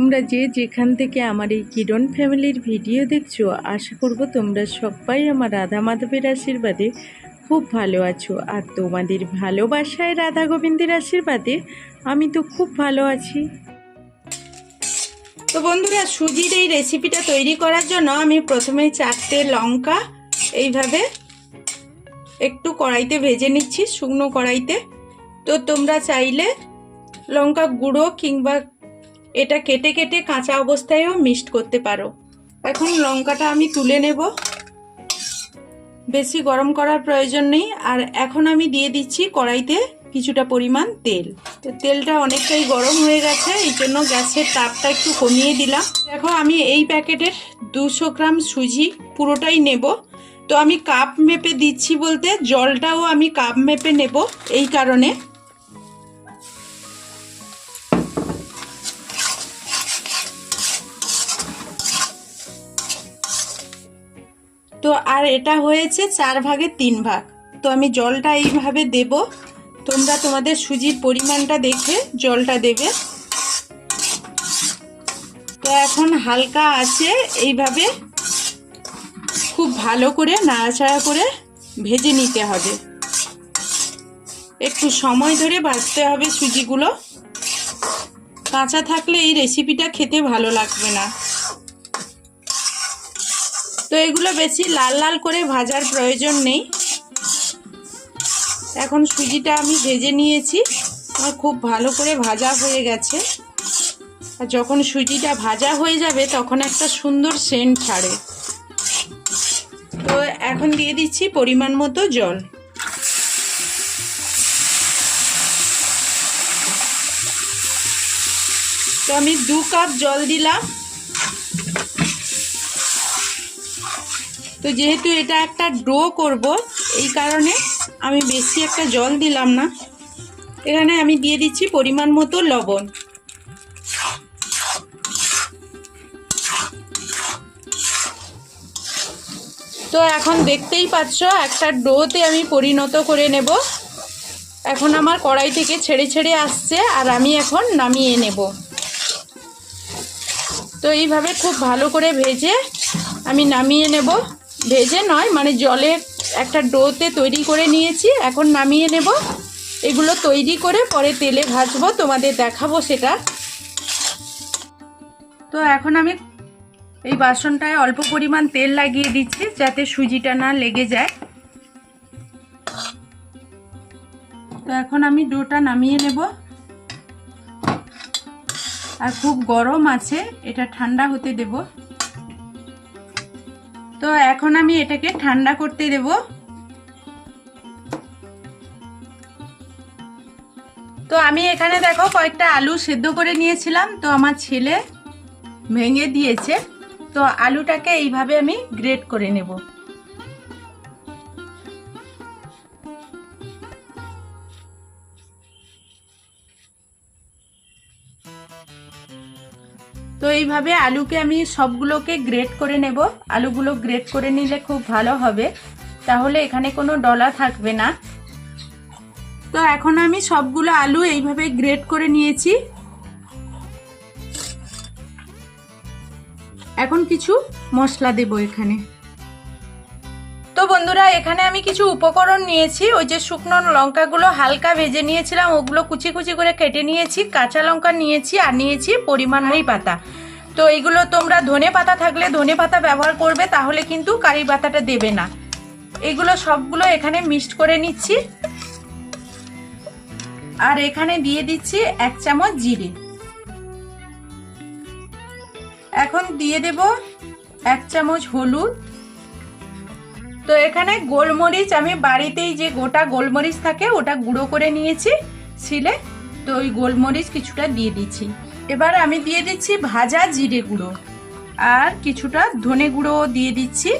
তোমরা যে যেখান থেকে আমার এই কিরণ ফ্যামিলির ভিডিও দেখছ, আশা করব তোমরা সবাই আমার রাধা মাধবের আশীর্বাদে খুব ভালো আছো। আর তোমাদের ভালোবাসায় রাধা গোবিন্দের আশীর্বাদে আমি তো খুব ভালো আছি। তো বন্ধুরা, সুজির এই রেসিপিটা তৈরি করার জন্য আমি প্রথমে চারটে লঙ্কা এইভাবে একটু কড়াইতে ভেজে নিচ্ছি, শুকনো কড়াইতে। তো তোমরা চাইলে লঙ্কা গুঁড়ো কিংবা এটা কেটে কেটে কাঁচা অবস্থায়ও মিক্সড করতে পারো। এখন লঙ্কাটা আমি তুলে নেব। বেশি গরম করার প্রয়োজন নেই। আর এখন আমি দিয়ে দিচ্ছি কড়াইতে কিছুটা পরিমাণ তেল। তো তেলটা অনেকটাই গরম হয়ে গেছে, এই জন্য গ্যাসের তাপটা একটু কমিয়ে দিলাম। দেখো, আমি এই প্যাকেটের দুশো গ্রাম সুজি পুরোটাই নেব। তো আমি কাপ মেপে দিচ্ছি বলতে, জলটাও আমি কাপ মেপে নেব এই কারণে। তো আর এটা হয়েছে চার ভাগের তিন ভাগ। তো আমি জলটা এইভাবে দেব। তোমরা তোমাদের সুজির পরিমাণটা দেখে জলটা দেবে। তো এখন হালকা আছে এইভাবে খুব ভালো করে নাড়াচাড়া করে ভেজে নিতে হবে। একটু সময় ধরে ভাজতে হবে সুজিগুলো। কাঁচা থাকলে এই রেসিপিটা খেতে ভালো লাগবে না। তো এগুলো বেশি লাল লাল করে ভাজার প্রয়োজন নেই। এখন সুজিটা আমি ভেজে নিয়েছি। আমার খুব ভালো করে ভাজা হয়ে গেছে। আর যখন সুজিটা ভাজা হয়ে যাবে, তখন একটা সুন্দর সেন্ট ছাড়ে। তো এখন দিয়ে দিচ্ছি পরিমাণ মতো জল। তো আমি দু কাপ জল দিলাম। তো যেহেতু এটা একটা ডো করব, এই কারণে আমি বেশি একটা জল দিলাম না। এখানে আমি দিয়ে দিচ্ছি পরিমাণ মতো লবণ। তো এখন দেখতেই পাচ্ছ, একটা ডোতে আমি পরিণত করে নেব। এখন আমার কড়াই থেকে ছেড়ে ছেড়ে আসছে আর আমি এখন নামিয়ে নেব। তো এইভাবে খুব ভালো করে ভেজে আমি নামিয়ে নেব। ভেজে নয় মানে জলে একটা ডোতে তৈরি করে নিয়েছি। এখন নামিয়ে নেব। এগুলো তৈরি করে পরে তেলে ভাজবো, তোমাদের দেখাবো সেটা। তো এখন আমি এই বাসনটায় অল্প পরিমাণ তেল লাগিয়ে দিচ্ছি, যাতে সুজিটা না লেগে যায়। তো এখন আমি ডোটা নামিয়ে নেব। আর খুব গরম আছে, এটা ঠান্ডা হতে দেব। তো এখন আমি এটাকে ঠান্ডা করতে দেব। তো আমি এখানে দেখো কয়েকটা আলু সেদ্ধ করে নিয়েছিলাম, তো আমার ছেলে ভেঙে দিয়েছে। তো আলুটাকে এইভাবে আমি গ্রেট করে নেব। এইভাবে আলুকে আমি সবগুলোকে গ্রেট করে নেব। আলুগুলো গ্রেট করে নিলে খুব ভালো হবে। তাহলে এখানে কোনো ডলা থাকবে না। তো এখন আমি সবগুলো আলু এইভাবে গ্রেট করে নিয়েছি। এখন কিছু মশলা দেব এখানে। তো বন্ধুরা, এখানে আমি কিছু উপকরণ নিয়েছি। ওই যে শুকনো লঙ্কাগুলো হালকা ভেজে নিয়েছিলাম, ওগুলো কুচি কুচি করে কেটে নিয়েছি, কাঁচা লঙ্কা নিয়েছি আর নিয়েছি পরিমাণ পাতা। তো এইগুলো তোমরা ধনে পাতা থাকলে ধনে পাতা ব্যবহার করবে, তাহলে কিন্তু কারি পাতাটা দেবে না। এগুলো সবগুলো এখানে মিক্সড করে নিচ্ছি। আর এখানে দিয়ে দিচ্ছি এক চামচ জিরে। এখন দিয়ে দেব এক চামচ হলুদ। তো এখানে গোলমরিচ, আমি বাড়িতেই যে গোটা গোলমরিচ থাকে, ওটা গুঁড়ো করে নিয়েছি, ছিলে, তো ওই গোলমরিচ কিছুটা দিয়ে দিচ্ছি। এবার আমি দিয়ে দিচ্ছি ভাজা জিরে গুঁড়ো। আর কিছুটা ধনে গুঁড়ো দিয়ে দিচ্ছি।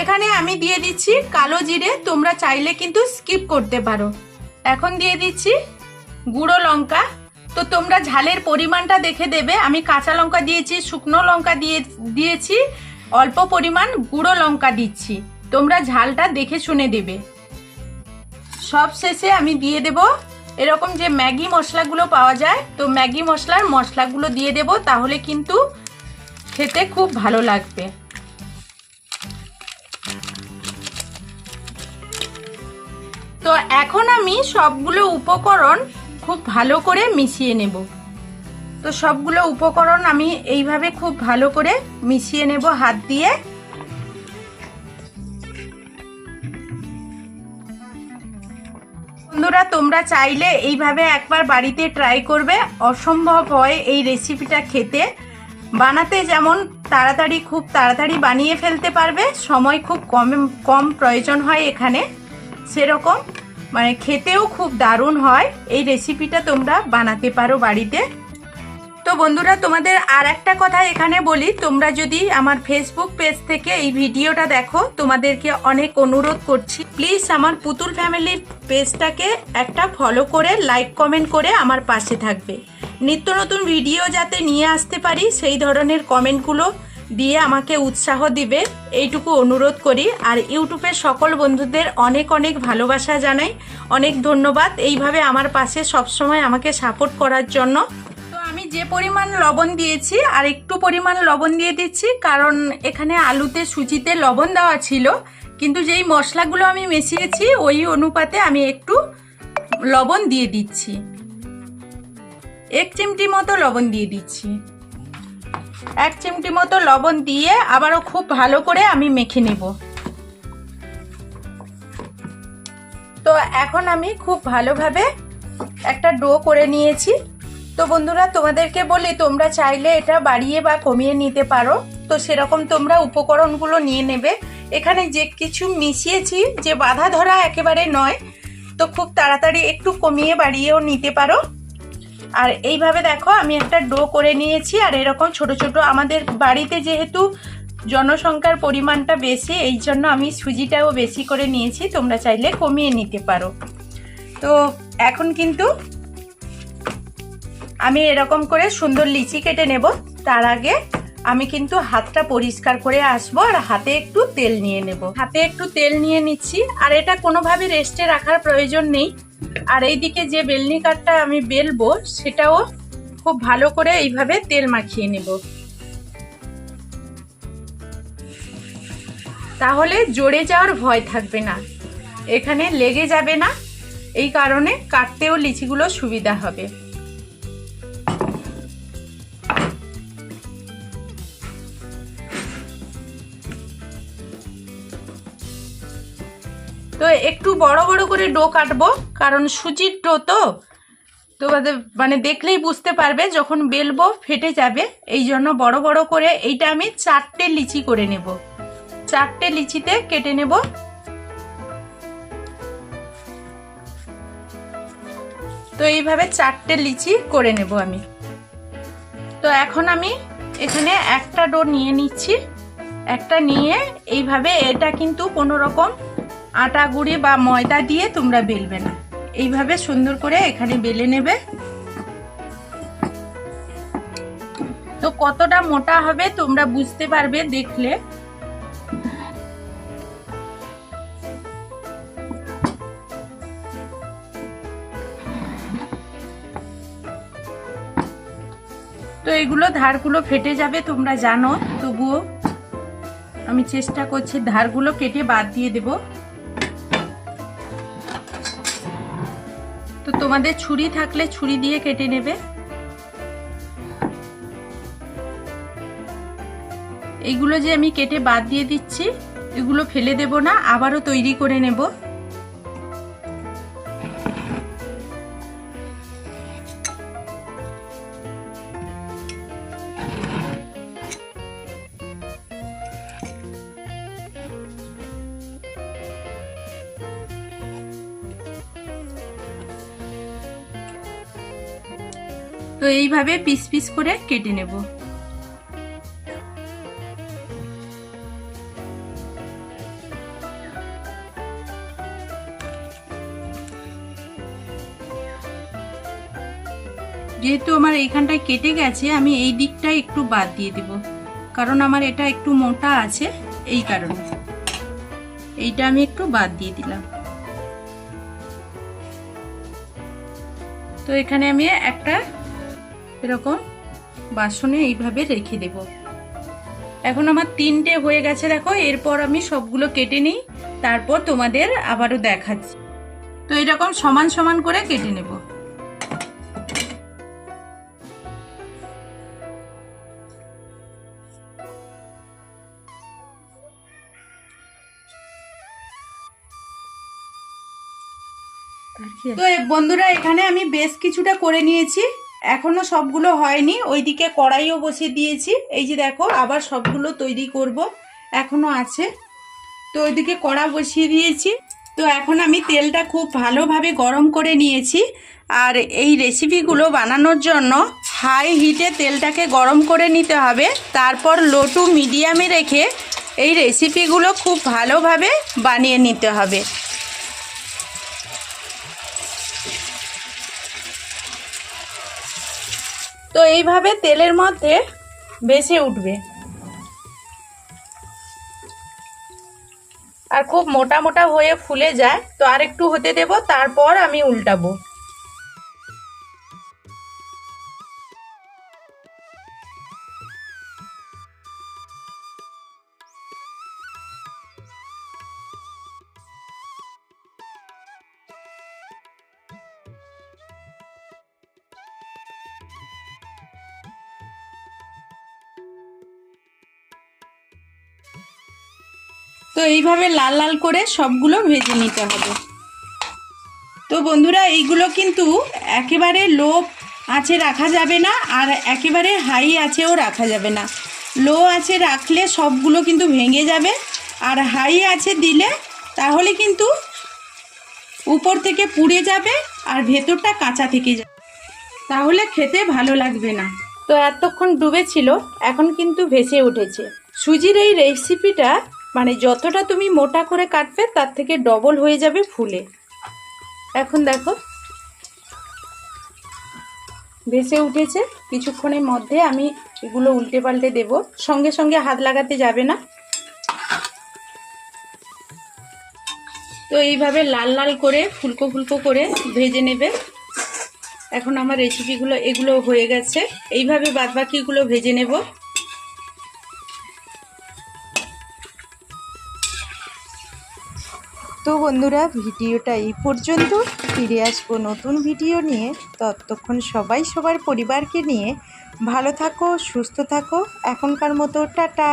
এখানে আমি দিয়ে দিচ্ছি কালো জিরে, তোমরা চাইলে কিন্তু স্কিপ করতে পারো। এখন দিয়ে দিচ্ছি গুঁড়ো লঙ্কা। তো তোমরা ঝালের পরিমাণটা দেখে দেবে। আমি কাঁচা লঙ্কা দিয়েছি, শুকনো লঙ্কা দিয়ে, দিয়েছি। অল্প পরিমাণ গুঁড়ো লঙ্কা দিচ্ছি। তোমরা ঝালটা দেখে শুনে দেবে। সব শেষে আমি দিয়ে দেব এরকম যে ম্যাগি মশলাগুলো পাওয়া যায়, তো ম্যাগি মশলার মশলাগুলো দিয়ে দেব, তাহলে কিন্তু খেতে খুব ভালো লাগবে। তো এখন আমি সবগুলো উপকরণ খুব ভালো করে মিশিয়ে নেব। তো সবগুলো উপকরণ আমি এইভাবে খুব ভালো করে মিশিয়ে নেব হাত দিয়ে। বন্ধুরা, তোমরা চাইলে এইভাবে একবার বাড়িতে ট্রাই করবে। অসম্ভব হয় এই রেসিপিটা খেতে। বানাতে যেমন তাড়াতাড়ি, খুব তাড়াতাড়ি বানিয়ে ফেলতে পারবে। সময় খুব কম কম প্রয়োজন হয় এখানে। সেরকম। মানে খেতেও খুব দারুণ হয়। এই রেসিপিটা তোমরা বানাতে পারো বাড়িতে। তো বন্ধুরা, তোমাদের আর একটা কথা এখানে বলি। তোমরা যদি আমার ফেসবুক পেজ থেকে এই ভিডিওটা দেখো, তোমাদেরকে অনেক অনুরোধ করছি। প্লিজ আমার পুতুল ফ্যামিলির পেজটাকে একটা ফলো করে লাইক কমেন্ট করে আমার পাশে থাকবে। নিত্য নতুন ভিডিও যাতে নিয়ে আসতে পারি, সেই ধরনের কমেন্টগুলো দিয়ে আমাকে উৎসাহ দিবে। এইটুকু অনুরোধ করি। আর ইউটিউবের সকল বন্ধুদের অনেক অনেক ভালোবাসা জানাই। অনেক ধন্যবাদ। এইভাবে আমার পাশে সবসময় আমাকে সাপোর্ট করার জন্য। যে পরিমাণ লবণ দিয়েছি, আর একটু পরিমাণ লবণ দিয়ে দিচ্ছি, কারণ এখানে আলুতে সুজিতে লবণ দেওয়া ছিল। কিন্তু যেই মশলাগুলো আমি মিশিয়েছি, ওই অনুপাতে আমি একটু লবণ দিয়ে দিচ্ছি। এক চিমটি মতো লবণ দিয়ে দিচ্ছি। এক চিমটি মতো লবণ দিয়ে আবারও খুব ভালো করে আমি মেখে নেব। তো এখন আমি খুব ভালোভাবে একটা ডো করে নিয়েছি। তো বন্ধুরা, তোমাদেরকে বলি, তোমরা চাইলে এটা বাড়িয়ে বা কমিয়ে নিতে পারো। তো সেরকম তোমরা উপকরণগুলো নিয়ে নেবে। এখানে যে কিছু মিশিয়েছি, যে বাধা ধরা একেবারে নয়, তো খুব তাড়াতাড়ি একটু কমিয়ে বাড়িয়েও নিতে পারো। আর এইভাবে দেখো, আমি একটা ডো করে নিয়েছি, আর এরকম ছোট ছোট আমাদের বাড়িতে যেহেতু জনসংখ্যার পরিমাণটা বেশি, এই জন্য আমি সুজিটাও বেশি করে নিয়েছি, তোমরা চাইলে কমিয়ে নিতে পারো। তো এখন কিন্তু আমি এরকম করে সুন্দর লিচি কেটে নেব। তার আগে আমি কিন্তু হাতটা পরিষ্কার করে আসব আর হাতে একটু তেল নিয়ে নেব। হাতে একটু তেল নিয়ে নিচ্ছি আর এটা কোনোভাবে রেস্টে রাখার প্রয়োজন নেই। আর এইদিকে যে বেলনি কাঠটা আমি বেলবো সেটাও খুব ভালো করে এইভাবে তেল মাখিয়ে নেব। তাহলে জড়ে যাওয়ার ভয় থাকবে না। এখানে লেগে যাবে না। এই কারণে কাটতেও লিচিগুলো সুবিধা হবে। তো একটু বড় বড় করে ডো কাটবো, কারণ সুজির ডো তো। তোমাদের মানে দেখলেই বুঝতে পারবে যখন বেলবো ফেটে যাবে, এই জন্য বড় বড় করে এইটা আমি চারটে লিচি করে নেব। চারটে লিচিতে কেটে নেব। তো এইভাবে চারটে লিচি করে নেব আমি। তো এখন আমি এখানে একটা ডো নিয়ে নিচ্ছি। একটা নিয়ে এইভাবে এটা কিন্তু কোনো রকম আটা গুঁড়ি বা ময়দা দিয়ে তোমরা বেলবে না। এইভাবে সুন্দর করে এখানে বেলে নেবে। তো কতটা মোটা হবে তোমরা বুঝতে পারবে দেখলে। তো এগুলো ধারগুলো ফেটে যাবে তোমরা জানো, তবুও আমি চেষ্টা করছি ধারগুলো কেটে বাদ দিয়ে দেবো। তোমাদের ছুরি থাকলে ছুরি দিয়ে কেটে নেবে। এগুলো যে আমি কেটে বাদ দিয়ে দিচ্ছি, এগুলো ফেলে দেব না, আবারও তৈরি করে নেব। এইভাবে পিস পিস করে কেটে নেব। যেহেতু আমার এইখানটায় কেটে গেছে, আমি এই দিকটা একটু বাদ দিয়ে দেব। কারণ আমার এটা একটু মোটা আছে, এই কারণে। এইটা আমি একটু বাদ দিয়ে দিলাম। তো এখানে আমি একটা এরকম বাসনে এইভাবে রেখে দেব। এখন আমার তিনটে হয়ে গেছে দেখো। এরপর আমি সবগুলো কেটে নিই তারপর তোমাদের আবারও দেখাচ্ছি। তো এরকম সমান সমান করে কেটে নেব। তো বন্ধুরা এখানে আমি বেশ কিছুটা করে নিয়েছি। এখনও সবগুলো হয়নি, ওইদিকে কড়াইও বসিয়ে দিয়েছি। এই যে দেখো, আবার সবগুলো তৈরি করব, এখনও আছে। তো ওইদিকে কড়া বসিয়ে দিয়েছি। তো এখন আমি তেলটা খুব ভালোভাবে গরম করে নিয়েছি। আর এই রেসিপিগুলো বানানোর জন্য হাই হিটে তেলটাকে গরম করে নিতে হবে। তারপর লো টু মিডিয়ামে রেখে এই রেসিপিগুলো খুব ভালোভাবে বানিয়ে নিতে হবে। তো এইভাবে তেলের মধ্যে বেশি উঠবে। আর খুব মোটা মোটা হয়ে ফুলে যায়, তো আর একটু হতে দেব, তারপর আমি উল্টাবো। তো এইভাবে লাল লাল করে সবগুলো ভেজে নিতে হবে। তো বন্ধুরা, এইগুলো কিন্তু একেবারে লো আছে রাখা যাবে না, আর একেবারে হাই আছেও রাখা যাবে না। লো আছে রাখলে সবগুলো কিন্তু ভেঙে যাবে, আর হাই আছে দিলে তাহলে কিন্তু উপর থেকে পুড়ে যাবে আর ভেতরটা কাঁচা থেকে যাবে। তাহলে খেতে ভালো লাগবে না। তো এতক্ষণ ডুবে ছিল এখন কিন্তু ভেসে উঠেছে। সুজির এই রেসিপিটা মানে যতটা তুমি মোটা করে কাটবে, তার থেকে ডবল হয়ে যাবে ফুলে। এখন দেখো। ভেসে উঠেছে। কিছুক্ষণের মধ্যে আমি এগুলো উল্টে পাল্টে দেব। সঙ্গে সঙ্গে হাত লাগাতে যাবে না। তো এইভাবে লাল লাল করে, ফুলকো ফুলকো করে ভেজে নেবে। এখন আমার রেসিপিগুলো এগুলো হয়ে গেছে। এইভাবে বাদবাকিগুলো ভেজে নেব। তো বন্ধুরা, ভিডিওটা এই পর্যন্ত। ফিরে আসব নতুন ভিডিও নিয়ে। ততক্ষণ সবাই সবার পরিবারকে নিয়ে ভালো থাকো, সুস্থ থাকো। এখনকার মতো টাটা।